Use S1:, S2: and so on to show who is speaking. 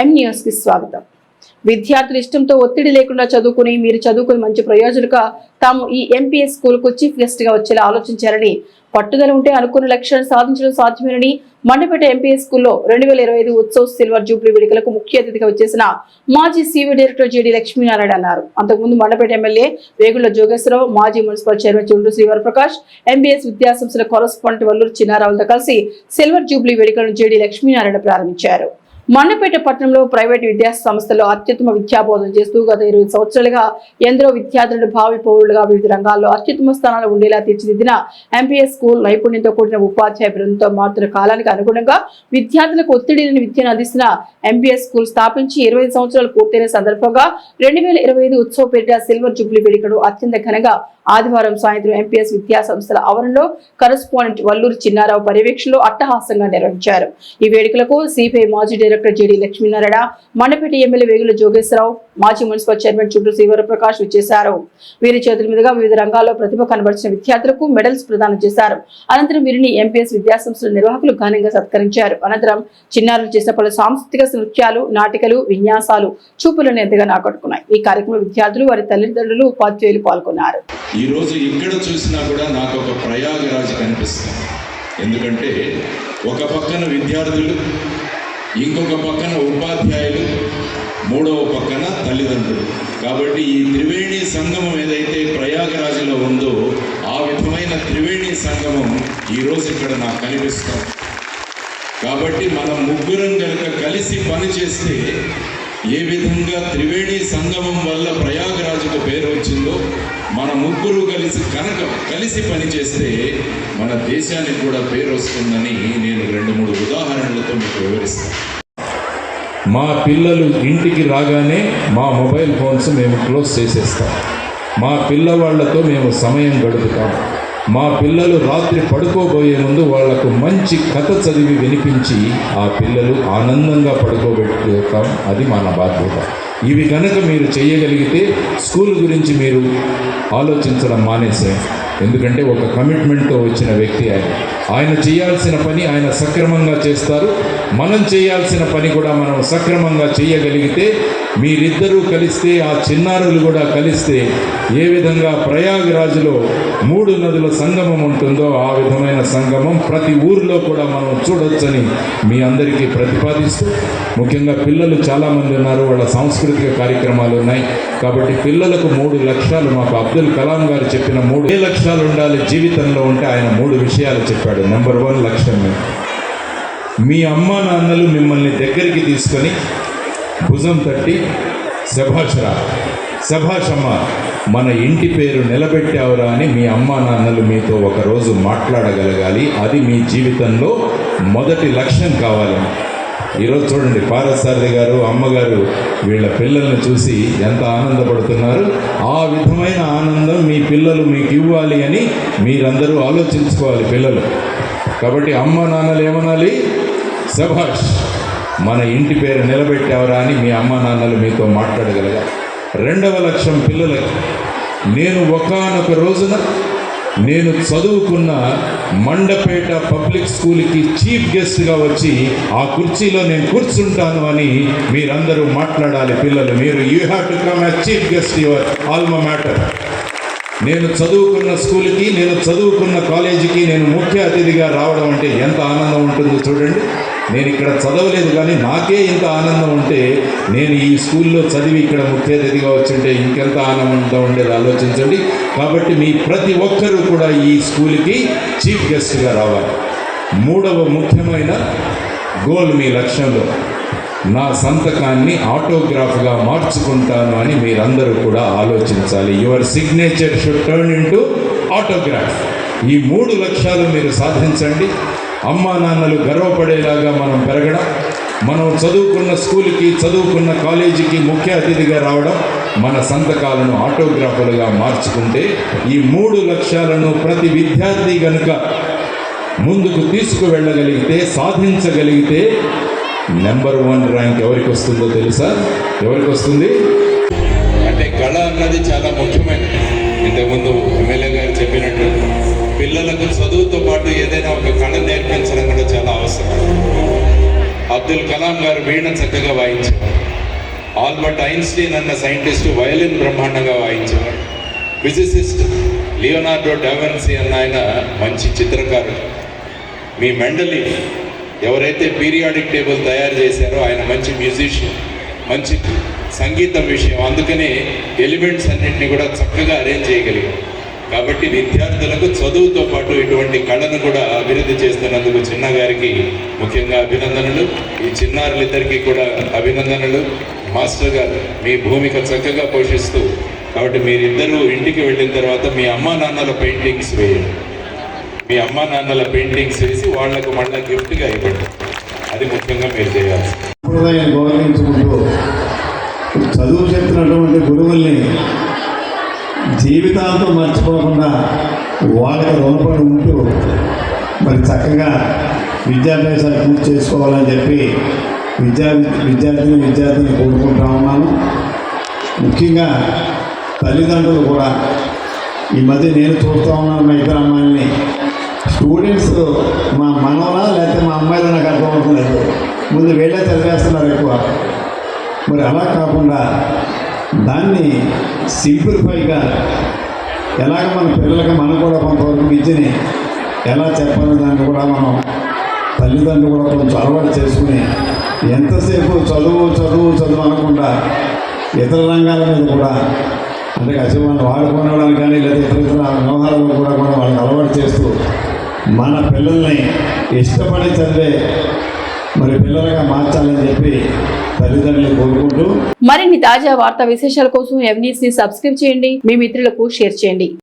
S1: ఎం న్యూస్కి స్వాగతం. విద్యార్థుల ఇష్టంతో ఒత్తిడి లేకుండా చదువుకుని మీరు చదువుకుని మంచి ప్రయోజకులుగా తాము ఈ ఎంపీఎస్ స్కూల్కు చీఫ్ గెస్ట్గా వచ్చేలా ఆలోచించారని పట్టుదల ఉంటే అనుకున్న లక్ష్యాలను సాధించడం సాధ్యమేనని మండపేట ఎంపీఎస్ స్కూల్లో రెండు వేల ఇరవై ఐదు ఉత్సవ్ సిల్వర్ జూబ్లీ వేడుకలకు ముఖ్య అతిథిగా వచ్చేసిన మాజీ సీవీ డైరెక్టర్ జేడీ లక్ష్మీనారాయణ అన్నారు. అంతకుముందు మండపేట ఎమ్మెల్యే వేగుళ్ళ జోగేశ్వరరావు మాజీ municipal chairman Chundru Srivar Prakash MBS విద్యాసంస్థల కరస్పాండెంట్ వల్లూరు చిన్నారావులతో కలిసి సిల్వర్ జూబ్లీ వేడుకలను జేడీ లక్ష్మీనారాయణ ప్రారంభించారు. మండపేట పట్టణంలో ప్రైవేట్ విద్యా సంస్థల్లో అత్యుత్తమ విద్యాబోధన చేస్తూ గత ఇరవై సంవత్సరాలుగా ఎందరో విద్యార్థులను భావి పౌరులుగా వివిధ రంగాల్లో అత్యుత్తమ స్థానాలు ఉండేలా తీర్చిదిద్దిన ఎంపీఎస్ స్కూల్ నైపుణ్యంతో కూడిన ఉపాధ్యాయ బృందంతో మారుతున్న కాలానికి అనుగుణంగా విద్యార్థులకు ఒత్తిడి లేని విద్యను అందిస్తున్న ఎంపీఎస్ స్కూల్ స్థాపించి ఇరవై సంవత్సరాలు పూర్తయిన సందర్భంగా రెండు వేల ఇరవై ఐదు ఉత్సవ పేరిట సిల్వర్ జూబ్లీ వేడుకలు అత్యంత ఘనంగా ఆదివారం సాయంత్రం ఎంపీఎస్ విద్యా సంస్థల ఆవరణలో కరస్పాండెంట్ వల్లూరు చిన్నారావు పర్యవేక్షణలో అట్టహాసంగా నిర్వహించారు. ఈ వేడుకలకు సిపిఐ మాజీ director JD Lakshminarayana Mandapeta MLA Vegulla Jogeswararao మాజీ మున్సిపల్ చైర్మన్ చుట్టూ శ్రీవరప్రకాష్ విచ్చేశారు. వీరి చేతుల మీదుగా వివిధ రంగాల్లో ప్రతిభ కనబరిచిన విద్యార్థులకు మెడల్స్ ప్రదానం చేశారు. అనంతరం వీరిని ఎంపీఎస్ విద్యాసంస్థల నిర్వాహకులు ఘనంగా సత్కరించారు. అనంతరం చిన్నారులు చేసిన పలు సాంస్కృతిక నృత్యాలు నాటికలు విన్యాసాలు చూపులను ఎంతగానో ఆకట్టుకున్నాయి. ఈ కార్యక్రమంలో విద్యార్థులు వారి తల్లిదండ్రులు ఉపాధ్యాయులు పాల్గొన్నారు.
S2: ఈ రోజు ఎక్కడ చూసినా కూడా నాకు ఒక ప్రయాగరాజు కనిపిస్తుంది. ఎందుకంటే ఒక పక్కన విద్యార్థులు ఇంకొక పక్కన ఉపాధ్యాయులు మూడవ పక్కన తల్లిదండ్రులు. కాబట్టి ఈ త్రివేణి సంగమం ఏదైతే ప్రయాగరాజులో ఉందో ఆ విధమైన త్రివేణి సంగమం ఈరోజు ఇక్కడ నాకు కనిపిస్తాం కాబట్టి మనం ముగ్గురం కనుక కలిసి పనిచేస్తే ఏ విధంగా త్రివేణి సంగమం వల్ల ప్రయాగరాజుకు పేరు వచ్చిందో మన ముగ్గురు కలిసి కనుక కలిసి పనిచేస్తే మన దేశానికి కూడా పేరు వస్తుందని నేను రెండు మూడు ఉదాహరణలతో మీకు వివరిస్తాను.
S3: మా పిల్లలు ఇంటికి రాగానే మా మొబైల్ ఫోన్స్ మేము క్లోజ్ చేసేస్తాం. మా పిల్లవాళ్ళతో మేము సమయం గడుపుతాం. మా పిల్లలు రాత్రి పడుకోబోయే ముందు వాళ్ళకు మంచి కథ చదివి వినిపించి ఆ పిల్లలు ఆనందంగా పడుకోబెట్టుతాం అది మన బాధ్యత. ఇవి కనుక మీరు చేయగలిగితే స్కూల్ గురించి మీరు ఆలోచించడం మానేసే ఎందుకంటే ఒక కమిట్మెంట్తో వచ్చిన వ్యక్తి ఆయన. ఆయన చేయాల్సిన పని ఆయన సక్రమంగా చేస్తారు. మనం చేయాల్సిన పని కూడా మనం సక్రమంగా చేయగలిగితే మీరిద్దరూ కలిస్తే ఆ చిన్నారులు కూడా కలిస్తే ఏ విధంగా ప్రయాగరాజులో మూడు నదుల సంగమం ఉంటుందో ఆ విధమైన సంగమం ప్రతి ఊరిలో కూడా మనం చూడొచ్చని మీ అందరికీ ప్రతిపాదిస్తూ ముఖ్యంగా పిల్లలు చాలామంది ఉన్నారు వాళ్ళ సాంస్కృతిక కార్యక్రమాలు ఉన్నాయి. కాబట్టి పిల్లలకు మూడు లక్ష్యాలు మాకు అబ్దుల్ కలాం గారు చెప్పిన మూడు. ఏ లక్ష్యాలు ఉండాలి? జీవితంలో ఉంటే ఆయన మూడు విషయాలు చెప్పాడు. నెంబర్ వన్ లక్ష్యం మీ అమ్మా నాన్నలు మిమ్మల్ని దగ్గరికి తీసుకొని భుజం తట్టి శభాషరా శభాషమ్మ మన ఇంటి పేరు నిలబెట్టావురా అని మీ అమ్మా నాన్నలు మీతో ఒకరోజు మాట్లాడగలగాలి. అది మీ జీవితంలో మొదటి లక్ష్యం కావాలి. ఈరోజు చూడండి పారసారథి గారు అమ్మగారు వీళ్ళ పిల్లల్ని చూసి ఎంత ఆనందపడుతున్నారు. ఆ విధమైన ఆనందం మీ పిల్లలు మీకు ఇవ్వాలి అని మీరందరూ ఆలోచించుకోవాలి పిల్లలు. కాబట్టి అమ్మ నాన్నలు ఏమనాలి? శభాష్. మన ఇంటి పేరు నిలబెట్టావరా అని మీ అమ్మ నాన్నలు మీతో మాట్లాడగలగా. రెండవ లక్ష్యం పిల్లలకి నేను ఒకానొక రోజున నేను చదువుకున్న మండపేట పబ్లిక్ స్కూల్కి చీఫ్ గెస్ట్గా వచ్చి ఆ కుర్చీలో నేను కూర్చుంటాను అని మీరందరూ మాట్లాడాలి పిల్లలు మీరు. You have to come as chief guest your alma mater నేను చదువుకున్న స్కూల్కి నేను చదువుకున్న కాలేజీకి నేను ముఖ్య అతిథిగా రావడం అంటే ఎంత ఆనందం ఉంటుందో చూడండి. నేను ఇక్కడ చదవలేదు కానీ నాకే ఇంత ఆనందం ఉంటే నేను ఈ స్కూల్లో చదివి ఇక్కడ ముఖ్య అతిథిగా వచ్చుంటే ఇంకెంత ఆనందంగా ఉండేది ఆలోచించండి. కాబట్టి మీ ప్రతి ఒక్కరూ కూడా ఈ స్కూల్కి చీఫ్ గెస్ట్గా రావాలి. మూడవ ముఖ్యమైన గోల్ మీ లక్ష్యంలో. నా సంతకాన్ని ఆటోగ్రాఫ్గా మార్చుకుంటాను అని మీరందరూ కూడా ఆలోచించాలి. Your signature should turn into autograph. ఈ మూడు లక్ష్యాలు మీరు సాధించండి. అమ్మా నాన్నలు గర్వపడేలాగా మనం పెరగడం మనం చదువుకున్న స్కూల్కి చదువుకున్న కాలేజీకి ముఖ్య అతిథిగా రావడం మన సంతకాలను ఆటోగ్రాఫర్లుగా మార్చుకుంటే ఈ మూడు లక్ష్యాలను ప్రతి విద్యార్థి గనుక ముందుకు తీసుకువెళ్ళగలిగితే సాధించగలిగితే నెంబర్ వన్ ర్యాంక్ ఎవరికి వస్తుందో తెలుసా? ఎవరికి వస్తుంది?
S2: అంటే కళ అన్నది చాలా ముఖ్యమైనది. ఇంతకుముందు పిల్లలకు చదువుతో పాటు ఏదైనా ఒక కళ నేర్పించడం కూడా చాలా అవసరం.
S3: అబ్దుల్ కలాం గారు వీణ చక్కగా వాయించేవారు ఆల్బర్ట్ ఐన్స్టీన్ అన్న సైంటిస్ట్ వయలిన్ బ్రహ్మాండంగా వాయించేవారు. ఫిజిసిస్ట్ లియోనార్డో డావెన్సీ అన్న ఆయన మంచి చిత్రకారుడు. మీ మెండలి ఎవరైతే పీరియాడిక్ టేబుల్ తయారు చేశారో ఆయన మంచి మ్యూజిషియన్ మంచి సంగీతం విషయం. అందుకనే ఎలిమెంట్స్ అన్నింటినీ కూడా చక్కగా అరేంజ్ చేయగలిగారు. కాబట్టి విద్యార్థులకు చదువుతో పాటు ఇటువంటి కళను కూడా అభివృద్ధి చేస్తున్నందుకు చిన్న గారికి ముఖ్యంగా అభినందనలు. ఈ చిన్నారులిద్దరికీ కూడా అభినందనలు. మాస్టర్ గారు మీ భూమిక చక్కగా పోషిస్తూ కాబట్టి మీరిద్దరూ ఇంటికి వెళ్ళిన తర్వాత మీ అమ్మా నాన్నల పెయింటింగ్స్ వేయండి. మీ అమ్మా నాన్నల పెయింటింగ్స్ వేసి వాళ్ళకు మళ్ళీ గిఫ్ట్గా ఇవ్వండి. అది ముఖ్యంగా మీరు చేయాల్సి
S4: గౌరవించుకుంటూ చదువు చెప్తున్నటువంటి గురువుల్ని జీవితాంతం మర్చిపోకుండా వాళ్ళకి రుణపడి ఉంటూ మరి చక్కగా విద్యాభ్యాసాలు పూర్తి చేసుకోవాలని చెప్పి విద్యా విద్యార్థిని విద్యార్థిని కోరుకుంటా ఉన్నాను. ముఖ్యంగా తల్లిదండ్రులు కూడా ఈ మధ్య నేను చూస్తూ ఉన్నాను మా ఇద్దరు అమ్మాయిల్ని. స్టూడెంట్స్ మా మనవరా లేకపోతే మా అమ్మాయిలు నాకు అర్థమవుతుంది ముందు వీళ్ళే చదివేస్తున్నారు ఎక్కువ. మరి అలా కాకుండా దాన్ని సింప్లిఫైగా ఎలాగ మన పిల్లలకి మనం కూడా కొంతవరకు విద్యని ఎలా చెప్పాలో దాన్ని కూడా మనం తల్లిదండ్రులు కూడా కొంచెం అలవాటు చేసుకుని ఎంతసేపు చదువు చదువు చదువు అనకుండా ఇతర రంగాల మీద కూడా అంటే కాసేపు మనం వాడుకోవడానికి కానీ లేదా ఇతర ఇతర వ్యవహారాలు కూడా కూడా వాళ్ళకి అలవాటు చేస్తూ మన పిల్లల్ని ఇష్టపడి చదివే మరి పిల్లలుగా మార్చాలని చెప్పి తల్లిదండ్రులు కోరుకుంటూ
S1: మరిన్ని తాజా వార్తా విశేషాల కోసం ఎవనీస్ని సబ్స్క్రైబ్ చేయండి. మీ మిత్రులకు షేర్ చేయండి.